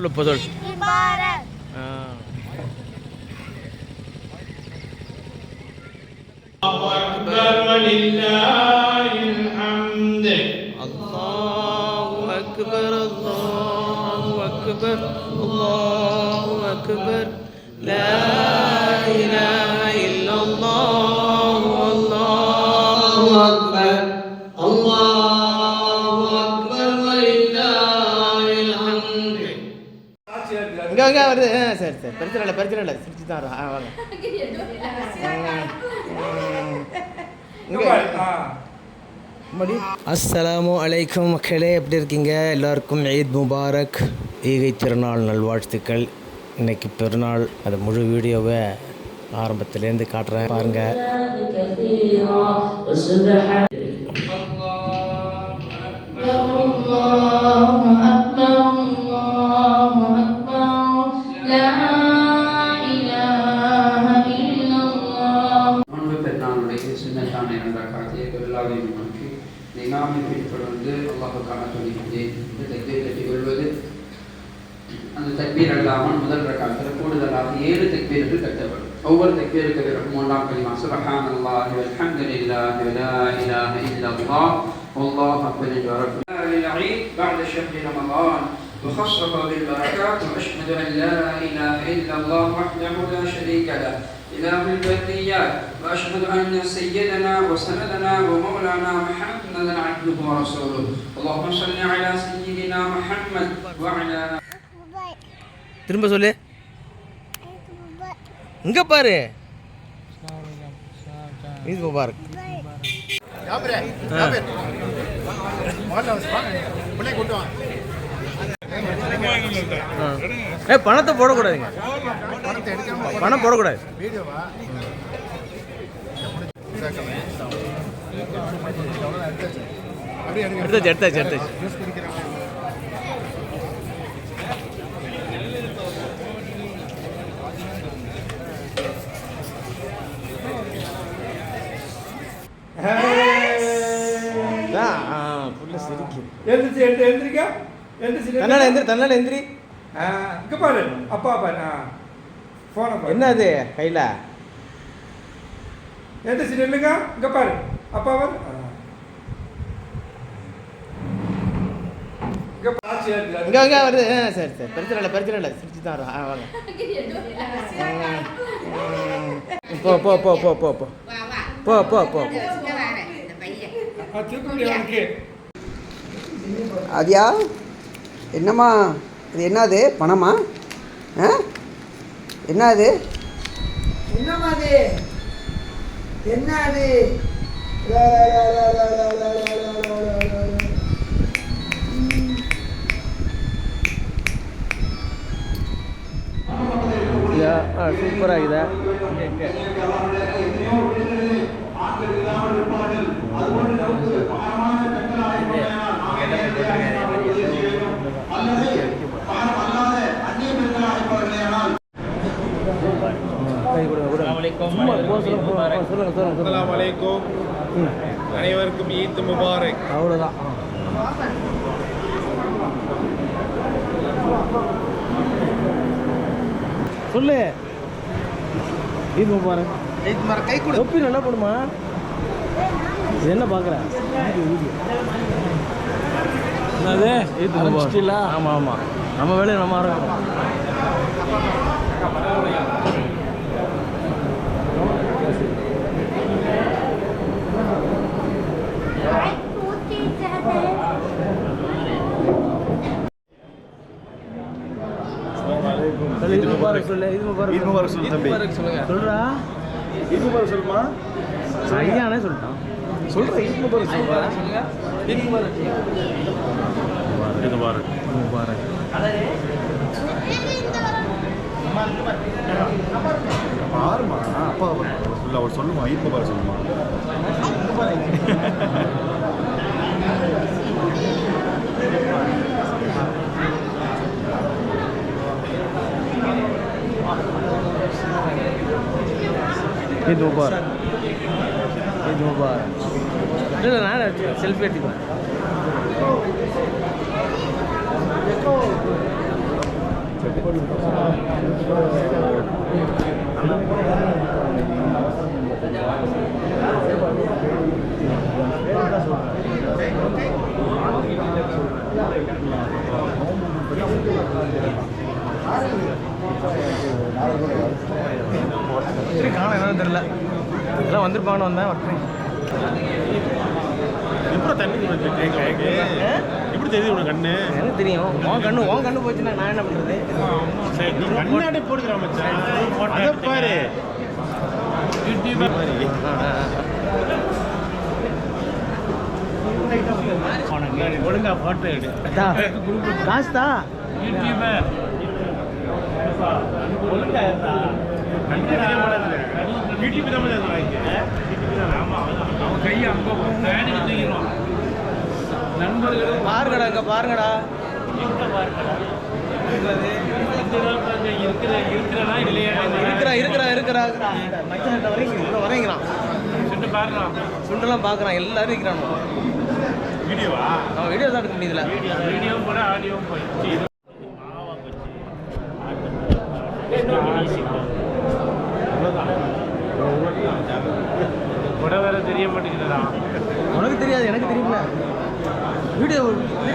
Pazar. Mübarek. Allahu Ekber ve lillahil hamd. Allahu Ekber, Allahu Ekber, La ilahe இங்க இங்க வருது. ஆ, சரி சரி. பிரச்சனை இல்லை பிரச்சனை இல்லை. சிரிச்சு தான் வரும். ஆ வாங்க. அஸ்ஸலாமு அலைக்கும் மக்களே எப்படி இருக்கீங்க? எல்லாருக்கும் ஈத் முபாரக். ஈகை திருநாள் நல்வாழ்த்துக்கள். இன்னைக்கு பெருநாள். அது முழு வீடியோவை ஆரம்பத்துலேருந்து காட்டுறேன். பாருங்கள் தக்பீர் அல்லாமல் முதல் ரக்காத்தில் الكتاب أول تكبير كبير رحمه الله كلمة سبحان الله والحمد لله لا إله إلا الله والله أكبر العرب للعيد بعد شهر رمضان وخصف بالبركات وأشهد أن لا إله إلا الله وحده لا شريك له إله البريات وأشهد أن سيدنا وسندنا ومولانا محمدا عبده ورسوله اللهم صل على سيدنا محمد وعلى திரும்ப சொல்லு. இங்க பாரு. ஈத் பாரு. ஆ. பணத்தை போடக்கூடாதுங்க. பணம் போடக்கூடாது. எடுத்தாச்சு எடுத்தாச்சு எடுத்தாச்சு. சிரிக்குது. எந்திரிச்சு எந்திரி எந்திரிக்கா. எந்திரிச்சு தன்னால எந்திரி தன்னால எந்திரி. ஆ, இங்க பாரு. அப்பா பாரு ஆ. போன பாரு. என்ன அது? கையில? எந்திரிச்சு நில்லுங்க. இங்க பாரு. அப்பா பாரு. இங்க பாரு. இங்க இங்க வருது. ஆ, சரி சரி. பிரச்சனை இல்லை பிரச்சனை இல்லை. சிரிச்சு தான் வரும். ஆ வாங்க. போ போ போ போ போ போ. போ போ போ. அதியா என்னம்மா? இது என்னது? பணமா? என்னது? என்னம்மா அது? என்னது? சூப்பராக இருக்குதா. ஈத் முபாரக். அவ்வளோதான் சொல்லு. ஈத் முபாரக். ஈத் முபாரக் கை கொடு. தொப்பி நல்லா போடுமா? என்ன பார்க்குற என்னது? ஈத் முபாரக். ஆமாம் ஆமாம் நம்ம வேலையை நம்ம ஆரம்பிக்கணும் சொல்லு ஈத் முபாரக் சொல்லு ஈத் முபாரக் ஈத் முபாரக் சொல்லு. தம்பி. சொல்லுங்க. சொல்றா ஈத் முபாரக் சொல்லுமா சொல்லிட்டான். சொல்ற ஈத் முபாரக் சொல்லுமா முபாரக் ஈத் முபாரக் முபாரக் பாருமா அப்பா சொல்ல அவர் சொல்லுமா ஈத் முபாரக் சொல்லுமா? ये दो बार। ये दो बार। चलो तो ना सेल्फी अति बार எடுத்துக்குவேன் சரி காணும் என்னன்னு தெரியல எல்லாம் வந்திருப்பாங்கன்னு வந்தேன் ஒற்றை எப்படி தண்ணி எப்படி தெரியுது உனக்கு கண்ணு எனக்கு தெரியும் உன் கண்ணு உன் கண்ணு போச்சுன்னா நான் என்ன பண்ணுறது சரி நீ கண்ணாடி போடுகிற மச்சான் பாரு ஒழுங்கா போட்டோ எடு காசு தான் ஒழுங்கா நண்பர்களும் பாருங்கடா இங்கே பாருங்கடா. இருக்கிற இருக்கிறா இருக்கிறா. இருக்கிறா மச்சான் வரைக்கும் வரைங்கிறான் சுண்டெல்லாம் பார்க்குறான் எல்லாரும் இருக்கிறானோ வீடியோவா? வீடியோ தான் எடுக்க முடியுதுல. வீடியோ கூட ஆடியோ போய் கூட வேற தெரிய மாட்டேங்குதுடா உனக்கு தெரியாது எனக்கு தெரியும்ல வீடியோ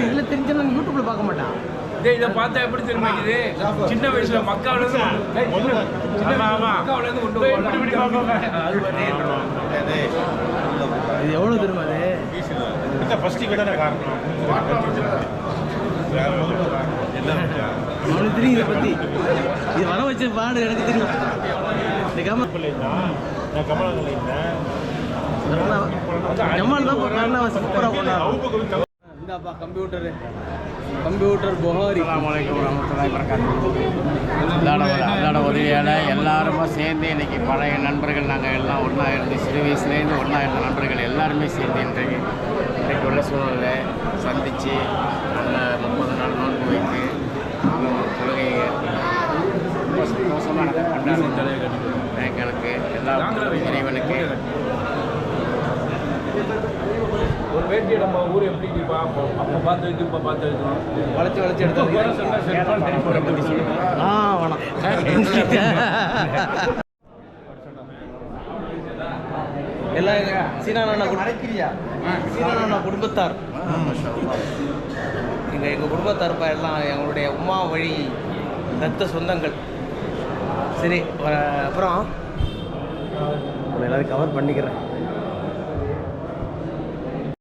இதில் தெரிஞ்சா நான் யூடியூப்பில் பார்க்க மாட்டான். டேய் இதை பார்த்தா எப்படி தெரியுமா இது? சின்ன வயசுல மக்காவில இருந்து மக்காவில கொண்டு இது எவ்வளோ தெரியுமா அது? ஃபர்ஸ்ட் விட காரணம்? அவனுக்கு தெரியும் இதை பற்றி இது வர வச்ச பாடு எனக்கு தெரியும். இந்த கம பிள்ளைன்னா, நான் கமலாங்கல்ல இருந்தேன். ஜமால் தான் சூப்பராக போனான் இந்தாப்பா கம்ப்யூட்டரு கம்ப்யூட்டர் புகாரி அல்லாட உதவியால் எல்லாருமே சேர்ந்து இன்னைக்கு பழைய நண்பர்கள் நாங்கள் எல்லாம் ஒன்றா இருந்து சிறு வயசுலேருந்து ஒன்றா இருந்த நண்பர்கள் எல்லாருமே சேர்ந்து இன்றைக்கு இன்றைக்கு உள்ள சூழ்நிலை சந்தித்து நல்ல முப்பது நாள் நோன்பு வைத்து தொழுகையை ரொம்ப சந்தோஷமாக நாங்கள் கொண்டாடுறோம் எங்களுக்கு எல்லா வேட்டியை நம்ம ஊர் எப்படி பார்ப்போம் அப்போ பார்த்து வச்சு இப்போ பார்த்து வைக்கணும் வளைச்சு வளைச்சு எடுத்து ஆ வேணாம். எல்லாம் எங்க சீனா நானா குடும்பத்தியா சீனா நானா குடும்பத்தார். எங்க எங்க குடும்பத்தார்ப்பா எல்லாம் எங்களுடைய உமா வழி ரத்த சொந்தங்கள். சரி அப்புறம்? எல்லாரும் கவர் பண்ணிக்கிறேன்.